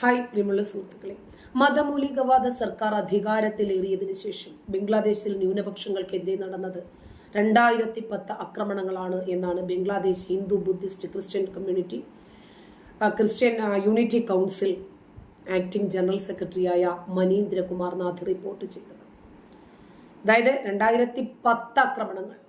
Hi പ്രിയമുള്ള സുഹൃത്തുക്കളെ. മതമൂലികവാദ സർക്കാർ അധികാരത്തിലേറിയതിനു ശേഷം ബംഗ്ലാദേശിൽ ന്യൂനപക്ഷങ്ങൾക്കെതിരെ നടന്നത് രണ്ടായിരത്തി പത്ത് ആക്രമണങ്ങളാണ് എന്നാണ് Bangladesh Hindu Buddhist Christian community Christian unity council acting general സെക്രട്ടറിയായ മനീന്ദ്രകുമാർ നാഥ് റിപ്പോർട്ട് ചെയ്തത്. അതായത് രണ്ടായിരത്തി പത്ത് ആക്രമണങ്ങൾ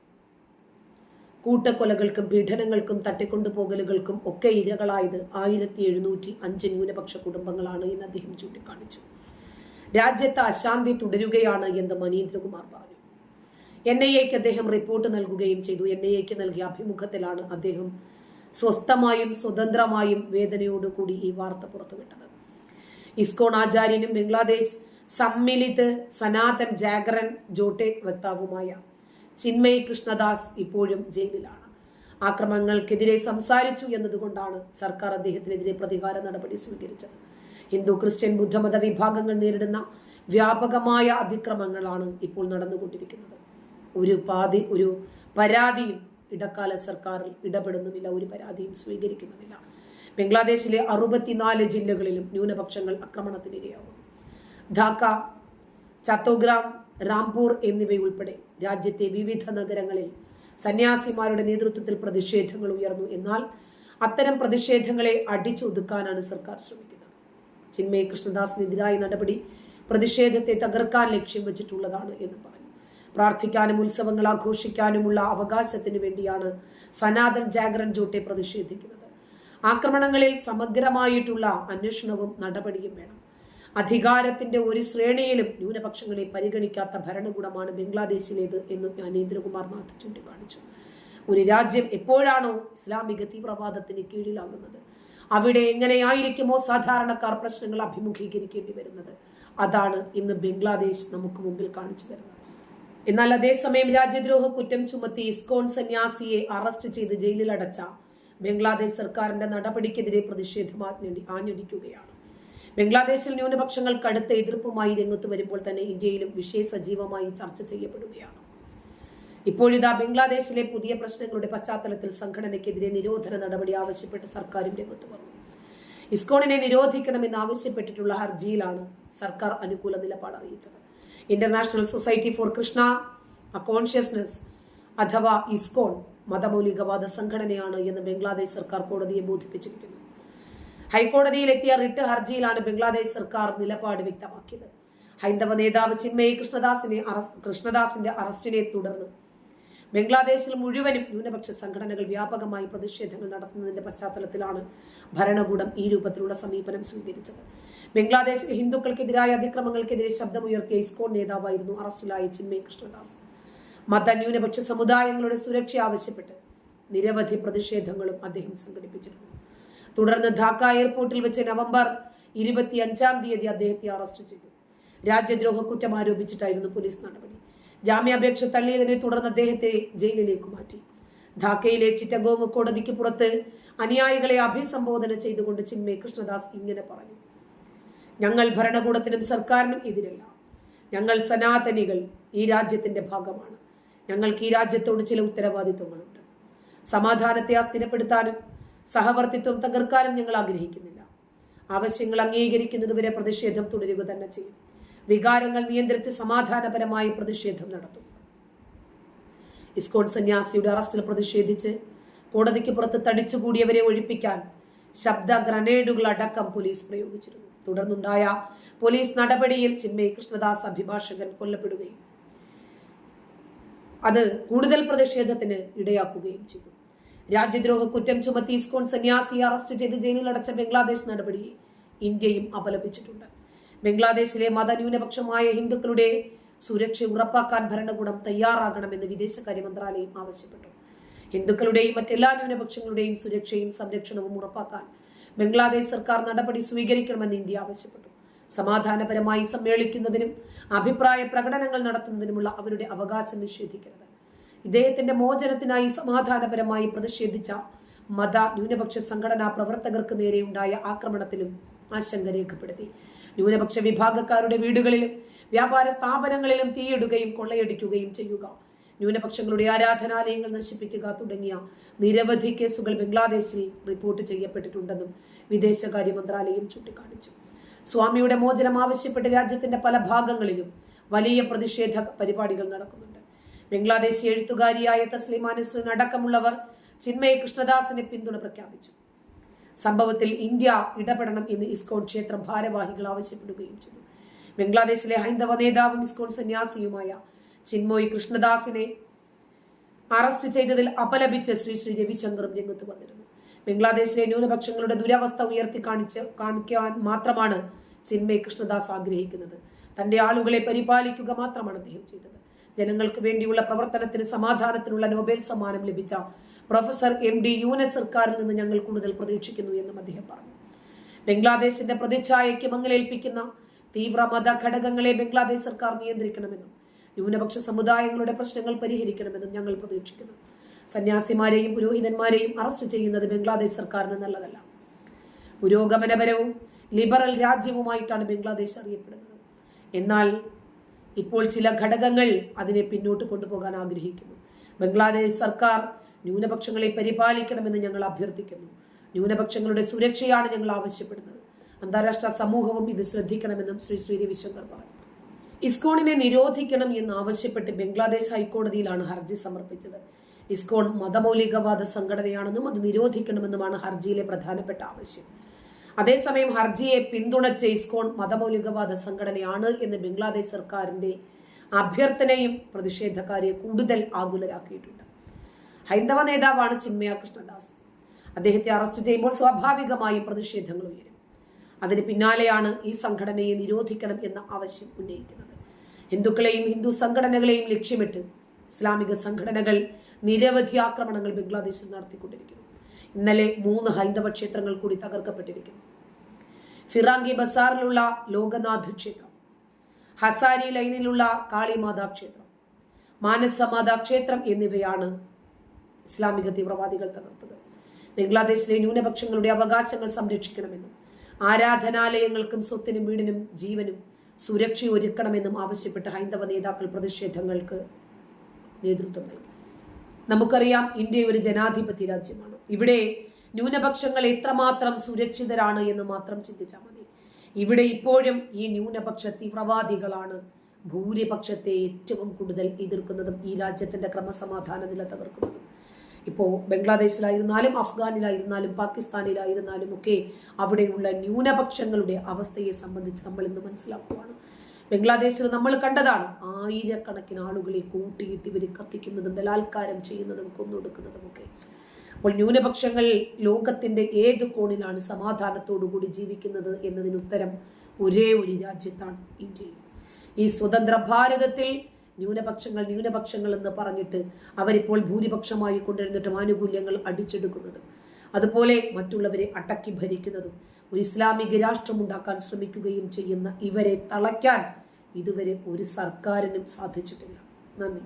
കൂട്ടക്കൊലകൾക്കും പീഡനങ്ങൾക്കും തട്ടിക്കൊണ്ടുപോകലുകൾക്കും ഒക്കെ ഇരകളായത് ആയിരത്തി എഴുന്നൂറ്റി അഞ്ച് ന്യൂനപക്ഷ കുടുംബങ്ങളാണ് എന്ന് അദ്ദേഹം ചൂണ്ടിക്കാണിച്ചു. രാജ്യത്ത് അശാന്തി തുടരുകയാണ് എന്ന് മനീന്ദ്രകുമാർ പറഞ്ഞു. എൻ ഐ എക്ക് അദ്ദേഹം റിപ്പോർട്ട് നൽകുകയും ചെയ്തു. എൻ ഐ എക്ക് നൽകിയ അഭിമുഖത്തിലാണ് അദ്ദേഹം സ്വസ്ഥമായും സ്വതന്ത്രമായും വേദനയോടുകൂടി ഈ വാർത്ത പുറത്തുവിട്ടത്. ഇസ്കോൺ ആചാര്യനും ബംഗ്ലാദേശ് സമ്മിലിത് സനാതൻ ജാഗരൻ ജോട്ടെ വക്താവുമായ ചിന്മയ് കൃഷ്ണദാസ് ഇപ്പോഴും ജയിലിലാണ്. ആക്രമണങ്ങൾക്കെതിരെ സംസാരിച്ചു എന്നതുകൊണ്ടാണ് സർക്കാർ അദ്ദേഹത്തിനെതിരെ പ്രതികാര നടപടി സ്വീകരിച്ചത്. ഹിന്ദു ക്രിസ്ത്യൻ ബുദ്ധമത വിഭാഗങ്ങൾ നേരിടുന്ന വ്യാപകമായ അതിക്രമങ്ങളാണ് ഇപ്പോൾ നടന്നുകൊണ്ടിരിക്കുന്നത്. ഒരു പാതി ഒരു പരാതിയും ഇടക്കാല സർക്കാരിൽ ഇടപെടുന്നുമില്ല ഒരു പരാതിയും സ്വീകരിക്കുന്നുമില്ല. ബംഗ്ലാദേശിലെ അറുപത്തിനാല് ജില്ലകളിലും ന്യൂനപക്ഷങ്ങൾ ആക്രമണത്തിനിരയാകുന്നു. ധാക്ക ചത്തോഗ്രാം റാംപൂർ എന്നിവയുൾപ്പെടെ രാജ്യത്തെ വിവിധ നഗരങ്ങളിൽ സന്യാസിമാരുടെ നേതൃത്വത്തിൽ പ്രതിഷേധങ്ങൾ ഉയർന്നു. എന്നാൽ അത്തരം പ്രതിഷേധങ്ങളെ അടിച്ചൊതുക്കാനാണ് സർക്കാർ ശ്രമിക്കുന്നത്. ചിന്മയ കൃഷ്ണദാസിനെതിരായ നടപടി പ്രതിഷേധത്തെ തകർക്കാൻ ലക്ഷ്യം വെച്ചിട്ടുള്ളതാണ് എന്ന് പറഞ്ഞു. പ്രാർത്ഥിക്കാനും ഉത്സവങ്ങൾ ആഘോഷിക്കാനുമുള്ള അവകാശത്തിന് വേണ്ടിയാണ് സനാതൻ ജാഗ്രൻ ജോട്ടെ പ്രതിഷേധിക്കുന്നത്. ആക്രമണങ്ങളിൽ സമഗ്രമായിട്ടുള്ള അന്വേഷണവും നടപടിയും വേണം. അധികാരത്തിന്റെ ഒരു ശ്രേണിയിലും ന്യൂനപക്ഷങ്ങളെ പരിഗണിക്കാത്ത ഭരണകൂടമാണ് ബംഗ്ലാദേശിലേത് എന്നും ജ്ഞാനേന്ദ്രകുമാർ നാഥ് ചൂണ്ടിക്കാണിച്ചു. ഒരു രാജ്യം എപ്പോഴാണോ ഇസ്ലാമിക തീവ്രവാദത്തിന് കീഴിലാകുന്നത്? അവിടെ എങ്ങനെയായിരിക്കുമോ സാധാരണക്കാർ പ്രശ്നങ്ങൾ അഭിമുഖീകരിക്കേണ്ടി വരുന്നത്? അതാണ് ഇന്ന് ബംഗ്ലാദേശ് നമുക്ക് മുമ്പിൽ കാണിച്ചു തരുന്നത്. എന്നാൽ അതേസമയം രാജ്യദ്രോഹ കുറ്റം ചുമത്തി ഇസ്കോൺ സന്യാസിയെ അറസ്റ്റ് ചെയ്ത് ജയിലിലടച്ച ബംഗ്ലാദേശ് സർക്കാരിന്റെ നടപടിക്കെതിരെ പ്രതിഷേധം ആഞ്ഞടി- ആഞ്ഞടിക്കുകയാണ്. ബംഗ്ലാദേശിൽ ന്യൂനപക്ഷങ്ങൾ കടുത്ത എതിർപ്പുമായി രംഗത്ത് വരുമ്പോൾ തന്നെ ഇന്ത്യയിലും വിഷയ സജീവമായി ചർച്ച ചെയ്യപ്പെടുകയാണ്. ഇപ്പോഴിതാ ബംഗ്ലാദേശിലെ പുതിയ പ്രശ്നങ്ങളുടെ പശ്ചാത്തലത്തിൽ സംഘടനയ്ക്കെതിരെ നിരോധന നടപടി ആവശ്യപ്പെട്ട് സർക്കാരും രംഗത്ത് വന്നു. ഇസ്കോണിനെ നിരോധിക്കണമെന്ന് ആവശ്യപ്പെട്ടിട്ടുള്ള ഹർജിയിലാണ് സർക്കാർ അനുകൂല നിലപാട് അറിയിച്ചത്. International society for Krishna consciousness അഥവാ ഇസ്കോൺ മതമൗലികവാദ സംഘടനയാണ് എന്ന് ബംഗ്ലാദേശ് സർക്കാർ കോടതിയെ ബോധിപ്പിച്ചിരിക്കുന്നു. ഹൈക്കോടതിയിലെത്തിയ റിട്ട് ഹർജിയിലാണ് ബംഗ്ലാദേശ് സർക്കാർ നിലപാട് വ്യക്തമാക്കിയത്. ഹൈന്ദവ നേതാവ് ചിന്മയി കൃഷ്ണദാസിനെ അറസ്റ്റ് കൃഷ്ണദാസിന്റെ അറസ്റ്റിനെ തുടർന്ന്. ബംഗ്ലാദേശിൽ മുഴുവനും ന്യൂനപക്ഷ സംഘടനകൾ വ്യാപകമായി പ്രതിഷേധങ്ങൾ നടത്തുന്നതിന്റെ പശ്ചാത്തലത്തിലാണ് ഭരണകൂടം ഈ രൂപത്തിലുള്ള സമീപനം സ്വീകരിച്ചത്. ബംഗ്ലാദേശിൽ ഹിന്ദുക്കൾക്കെതിരായ അതിക്രമങ്ങൾക്കെതിരെ ശബ്ദമുയർത്തിയ ഇസ്കോൺ നേതാവായിരുന്നു അറസ്റ്റിലായ ചിന്മയ് കൃഷ്ണദാസ്. മത ന്യൂനപക്ഷ സമുദായങ്ങളുടെ സുരക്ഷ ആവശ്യപ്പെട്ട് നിരവധി പ്രതിഷേധങ്ങളും അദ്ദേഹം സംഘടിപ്പിച്ചിരുന്നു തുടർന്ന് ധാക്ക എയർപോർട്ടിൽ വെച്ച് നവംബർ ഇരുപത്തി അഞ്ചാം തീയതി അദ്ദേഹത്തെ അറസ്റ്റ് ചെയ്തു. രാജ്യദ്രോഹ കുറ്റം ആരോപിച്ചിട്ടായിരുന്നു പോലീസ് നടപടി. ജാമ്യാപേക്ഷ തള്ളിയതിനെ തുടർന്ന് അദ്ദേഹത്തെ ജയിലിലേക്ക് മാറ്റി. ധാക്കയിലെ ചിറ്റഗോങ് കോടതിക്ക് പുറത്ത് അനുയായികളെ അഭിസംബോധന ചെയ്തുകൊണ്ട് ചിന്മയ കൃഷ്ണദാസ് ഇങ്ങനെ പറഞ്ഞു. ഞങ്ങൾ ഭരണകൂടത്തിനും സർക്കാരിനും എതിരല്ല. ഞങ്ങൾ സനാതനികൾ ഈ രാജ്യത്തിന്റെ ഭാഗമാണ്. ഞങ്ങൾക്ക് ഈ രാജ്യത്തോട് ചില ഉത്തരവാദിത്വങ്ങളുണ്ട്. സമാധാനത്തെ അസ്ഥിരപ്പെടുത്താനും സഹവർത്തിത്വം തകർക്കാനും ഞങ്ങൾ ആഗ്രഹിക്കുന്നില്ല. ആവശ്യങ്ങൾ അംഗീകരിക്കുന്നതുവരെ പ്രതിഷേധം തുടരുക തന്നെ ചെയ്യും. വികാരങ്ങൾ നിയന്ത്രിച്ച് സമാധാനപരമായി പ്രതിഷേധം നടത്തും. ഇസ്കോൺ സന്യാസിയുടെ അറസ്റ്റിൽ പ്രതിഷേധിച്ച് കോടതിക്ക് പുറത്ത് തടിച്ചുകൂടിയവരെ ഒഴിപ്പിക്കാൻ ശബ്ദ ഗ്രനേഡുകൾ അടക്കം പോലീസ് പ്രയോഗിച്ചിരുന്നു. തുടർന്നുണ്ടായ പോലീസ് നടപടിയിൽ ചിന്മയ് കൃഷ്ണദാസ് അഭിഭാഷകൻ കൊല്ലപ്പെടുകയും അത് കൂടുതൽ പ്രതിഷേധത്തിന് ഇടയാക്കുകയും ചെയ്തു. രാജ്യദ്രോഹ കുറ്റം ചുമത്തി ഇസ്കോൺ സന്യാസിയെ അറസ്റ്റ് ചെയ്ത് ജയിലിലടച്ച ബംഗ്ലാദേശ് നടപടി ഇന്ത്യയും അപലപിച്ചിട്ടുണ്ട്. ബംഗ്ലാദേശിലെ മതന്യൂനപക്ഷമായ ഹിന്ദുക്കളുടെ സുരക്ഷ ഉറപ്പാക്കാൻ ഭരണകൂടം തയ്യാറാകണമെന്ന് വിദേശകാര്യ മന്ത്രാലയം ആവശ്യപ്പെട്ടു. ഹിന്ദുക്കളുടെയും മറ്റെല്ലാ ന്യൂനപക്ഷങ്ങളുടെയും സുരക്ഷയും സംരക്ഷണവും ഉറപ്പാക്കാൻ ബംഗ്ലാദേശ് സർക്കാർ നടപടി സ്വീകരിക്കണമെന്ന് ഇന്ത്യ ആവശ്യപ്പെട്ടു. സമാധാനപരമായി സമ്മേളിക്കുന്നതിനും അഭിപ്രായ പ്രകടനങ്ങൾ നടത്തുന്നതിനുമുള്ള അവരുടെ അവകാശം നിഷേധിക്കരുത്. ഇദ്ദേഹത്തിന്റെ മോചനത്തിനായി സമാധാനപരമായി പ്രതിഷേധിച്ച മത ന്യൂനപക്ഷ സംഘടനാ പ്രവർത്തകർക്ക് നേരെയുണ്ടായ ആക്രമണത്തിലും ആശങ്ക രേഖപ്പെടുത്തി. ന്യൂനപക്ഷ വിഭാഗക്കാരുടെ വീടുകളിലും വ്യാപാര സ്ഥാപനങ്ങളിലും തീയിടുകയും കൊള്ളയടിക്കുകയും ചെയ്യുക. ന്യൂനപക്ഷങ്ങളുടെ ആരാധനാലയങ്ങൾ നശിപ്പിക്കുക തുടങ്ങിയ നിരവധി കേസുകൾ ബംഗ്ലാദേശിൽ റിപ്പോർട്ട് ചെയ്യപ്പെട്ടിട്ടുണ്ടെന്നും വിദേശകാര്യ മന്ത്രാലയം ചൂണ്ടിക്കാണിച്ചു. സ്വാമിയുടെ മോചനം ആവശ്യപ്പെട്ട് രാജ്യത്തിന്റെ പല ഭാഗങ്ങളിലും വലിയ പ്രതിഷേധ പരിപാടികൾ നടക്കുന്നുണ്ട്. ബംഗ്ലാദേശി എഴുത്തുകാരിയായ തസ്ലിമാ നസ്രിൻ അടക്കമുള്ളവർ ചിന്മയ കൃഷ്ണദാസിനെ പിന്തുണ പ്രഖ്യാപിച്ചു. സംഭവത്തിൽ ഇന്ത്യ ഇടപെടണം എന്ന് ഇസ്കോൺ ക്ഷേത്ര ഭാരവാഹികൾ ആവശ്യപ്പെടുകയും ചെയ്തു. ബംഗ്ലാദേശിലെ ഹൈന്ദവ നേതാവും ഇസ്കോൺ സന്യാസിയുമായ ചിന്മോയ് കൃഷ്ണദാസിനെ അറസ്റ്റ് ചെയ്തതിൽ അപലപിച്ച് ശ്രീ ശ്രീ രവിശങ്കറും രംഗത്ത് വന്നിരുന്നു. ബംഗ്ലാദേശിലെ ന്യൂനപക്ഷങ്ങളുടെ ദുരവസ്ഥ ഉയർത്തി കാണിച്ച് കാണിക്കാൻ മാത്രമാണ് ചിന്മയ് കൃഷ്ണദാസ് ആഗ്രഹിക്കുന്നത്. തന്റെ ആളുകളെ പരിപാലിക്കുക മാത്രമാണ് അദ്ദേഹം ചെയ്തത്. ജനങ്ങൾക്ക് വേണ്ടിയുള്ള പ്രവർത്തനത്തിന് സമാധാനത്തിനുള്ള നോബൽ സമ്മാനം ലഭിച്ച പ്രൊഫസർ എം ഡി യൂനസ് സർക്കാരിൽ നിന്ന് ഞങ്ങൾ കൂടുതൽ പ്രതീക്ഷിക്കുന്നു എന്നും അദ്ദേഹം പറഞ്ഞു. ബംഗ്ലാദേശിന്റെ പ്രതിച്ഛായയ്ക്ക് മങ്ങലേൽപ്പിക്കുന്ന തീവ്ര മത ഘടകങ്ങളെ ബംഗ്ലാദേശ് സർക്കാർ നിയന്ത്രിക്കണമെന്നും ന്യൂനപക്ഷ സമുദായങ്ങളുടെ പ്രശ്നങ്ങൾ പരിഹരിക്കണമെന്നും ഞങ്ങൾ പ്രതീക്ഷിക്കുന്നു. സന്യാസിമാരെയും പുരോഹിതന്മാരെയും അറസ്റ്റ് ചെയ്യുന്നത് ബംഗ്ലാദേശ് സർക്കാരിന് നല്ലതല്ല. പുരോഗമനപരവും ലിബറൽ രാജ്യവുമായിട്ടാണ് ബംഗ്ലാദേശ് അറിയപ്പെടുന്നത്. എന്നാൽ ഇപ്പോൾ ചില ഘടകങ്ങൾ അതിനെ പിന്നോട്ട് കൊണ്ടുപോകാൻ ആഗ്രഹിക്കുന്നു. ബംഗ്ലാദേശ് സർക്കാർ ന്യൂനപക്ഷങ്ങളെ പരിപാലിക്കണമെന്ന് ഞങ്ങൾ അഭ്യർത്ഥിക്കുന്നു. ന്യൂനപക്ഷങ്ങളുടെ സുരക്ഷയാണ് ഞങ്ങൾ ആവശ്യപ്പെടുന്നത്. അന്താരാഷ്ട്ര സമൂഹവും ഇത് ശ്രദ്ധിക്കണമെന്നും ശ്രീ ശ്രീ രവിശങ്കർ പറഞ്ഞു. ഇസ്കോണിനെ നിരോധിക്കണം എന്ന് ആവശ്യപ്പെട്ട് ബംഗ്ലാദേശ് ഹൈക്കോടതിയിലാണ് ഹർജി സമർപ്പിച്ചത്. ഇസ്കോൺ മതമൗലികവാദ സംഘടനയാണെന്നും അത് നിരോധിക്കണമെന്നുമാണ് ഹർജിയിലെ പ്രധാനപ്പെട്ട ആവശ്യം. അതേസമയം ഹർജിയെ പിന്തുണച്ച ഇസ്കോൺ മതമൗലികവാദ സംഘടനയാണ് എന്ന് ബംഗ്ലാദേശ് സർക്കാരിന്റെ അഭ്യർത്ഥനയും പ്രതിഷേധക്കാരെ കൂടുതൽ ആകുലരാക്കിയിട്ടുണ്ട്. ഹൈന്ദവ നേതാവാണ് ചിന്മയ കൃഷ്ണദാസ്. അദ്ദേഹത്തെ അറസ്റ്റ് ചെയ്യുമ്പോൾ സ്വാഭാവികമായി പ്രതിഷേധങ്ങൾ ഉയരും. അതിന് പിന്നാലെയാണ് ഈ സംഘടനയെ നിരോധിക്കണം എന്ന ആവശ്യം ഉന്നയിക്കുന്നത്. ഹിന്ദുക്കളെയും ഹിന്ദു സംഘടനകളെയും ലക്ഷ്യമിട്ട് ഇസ്ലാമിക സംഘടനകൾ നിരവധി ആക്രമണങ്ങൾ ബംഗ്ലാദേശിൽ നടത്തിക്കൊണ്ടിരിക്കുന്നു. ഇന്നലെ മൂന്ന് ഹൈന്ദവ ക്ഷേത്രങ്ങൾ കൂടി തകർക്കപ്പെട്ടിരിക്കുന്നു. ഫിറാങ്കി ബസാറിലുള്ള ലോകനാഥ് ക്ഷേത്രം ഹസാരി ലൈനിലുള്ള കാളിമാതാ ക്ഷേത്രം മാനസമാതാ ക്ഷേത്രം എന്നിവയാണ് ഇസ്ലാമിക തീവ്രവാദികൾ തകർത്തത്. ബംഗ്ലാദേശിലെ ന്യൂനപക്ഷങ്ങളുടെ അവകാശങ്ങൾ സംരക്ഷിക്കണമെന്നും ആരാധനാലയങ്ങൾക്കും സ്വത്തിനും വീടിനും ജീവനും സുരക്ഷ ഒരുക്കണമെന്നും ആവശ്യപ്പെട്ട് ഹൈന്ദവ നേതാക്കൾ പ്രതിഷേധങ്ങൾക്ക് നേതൃത്വം നൽകി. നമുക്കറിയാം ഇന്ത്യ ഒരു ജനാധിപത്യ രാജ്യമാണ്. ഇവിടെ ന്യൂനപക്ഷങ്ങൾ എത്രമാത്രം സുരക്ഷിതരാണ് എന്ന് മാത്രം ചിന്തിച്ചാൽ മതി. ഇവിടെ ഇപ്പോഴും ഈ ന്യൂനപക്ഷ തീവ്രവാദികളാണ് ഭൂരിപക്ഷത്തെ ഏറ്റവും കൂടുതൽ എതിർക്കുന്നതും ഈ രാജ്യത്തിന്റെ ക്രമസമാധാന നില തകർക്കുന്നതും. ഇപ്പോൾ ബംഗ്ലാദേശിലായിരുന്നാലും അഫ്ഗാനിലായിരുന്നാലും പാകിസ്ഥാനിലായിരുന്നാലും ഒക്കെ അവിടെയുള്ള ന്യൂനപക്ഷങ്ങളുടെ അവസ്ഥയെ സംബന്ധിച്ച് നമ്മൾ ഇന്ന് മനസ്സിലാക്കുവാണ്. ബംഗ്ലാദേശിൽ നമ്മൾ കണ്ടതാണ് ആയിരക്കണക്കിന് ആളുകളെ കൂട്ടിയിട്ട് ഇവർ കത്തിക്കുന്നതും ബലാത്കാരം ചെയ്യുന്നതും കൊന്നൊടുക്കുന്നതും ഒക്കെ. അപ്പോൾ ന്യൂനപക്ഷങ്ങൾ ലോകത്തിന്റെ ഏത് കോണിലാണ് സമാധാനത്തോടുകൂടി ജീവിക്കുന്നത് എന്നതിന് ഉത്തരം ഒരേ ഒരു രാജ്യത്താണ് ഇന്ത്യയിൽ ഈ സ്വതന്ത്ര ഭാരതത്തിൽ ന്യൂനപക്ഷങ്ങൾ ന്യൂനപക്ഷങ്ങൾ എന്ന് പറഞ്ഞിട്ട് അവരിപ്പോൾ ഭൂരിപക്ഷമായി കൊണ്ടിരുന്നിട്ടും ആനുകൂല്യങ്ങൾ അടിച്ചെടുക്കുന്നതും അതുപോലെ മറ്റുള്ളവരെ അടക്കി ഭരിക്കുന്നതും ഒരു ഇസ്ലാമിക രാഷ്ട്രം ഉണ്ടാക്കാൻ ശ്രമിക്കുകയും ചെയ്യുന്ന ഇവരെ തളയ്ക്കാൻ ഇതുവരെ ഒരു സർക്കാരിനും സാധിച്ചിട്ടില്ല. നന്ദി.